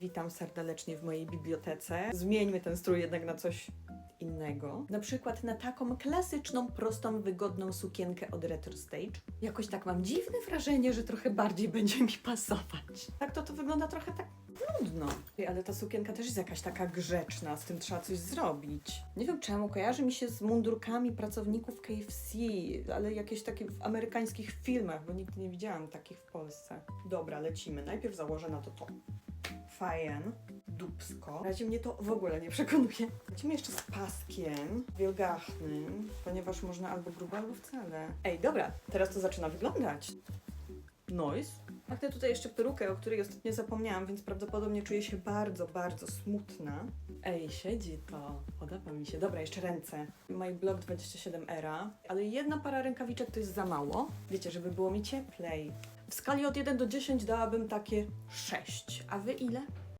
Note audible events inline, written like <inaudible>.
Witam serdecznie w mojej bibliotece. Zmieńmy ten strój jednak na coś innego. Na przykład na taką klasyczną, prostą, wygodną sukienkę od Retro Stage. Jakoś tak mam dziwne wrażenie, że trochę bardziej <laughs> będzie mi pasować. Tak to to wygląda trochę tak nudno. Ale ta sukienka też jest jakaś taka grzeczna, z tym trzeba coś zrobić. Nie wiem czemu, kojarzy mi się z mundurkami pracowników KFC, ale jakieś takie w amerykańskich filmach, bo nigdy nie widziałam takich w Polsce. Dobra, lecimy. Najpierw założę na to to. Fajen, dubsko. Na razie mnie to w ogóle nie przekonuje. Lecimy jeszcze z paskiem wielgachnym, ponieważ można albo grubo, albo wcale. Ej, dobra, teraz to zaczyna wyglądać. Noise. Machnę tutaj jeszcze perukę, o której ostatnio zapomniałam, więc prawdopodobnie czuję się bardzo, bardzo smutna. Ej, siedzi to. Podoba mi się. Dobra, jeszcze ręce. My Block 27 Era, ale jedna para rękawiczek to jest za mało. Wiecie, żeby było mi cieplej. W skali od 1 do 10 dałabym takie 6. A wy ile?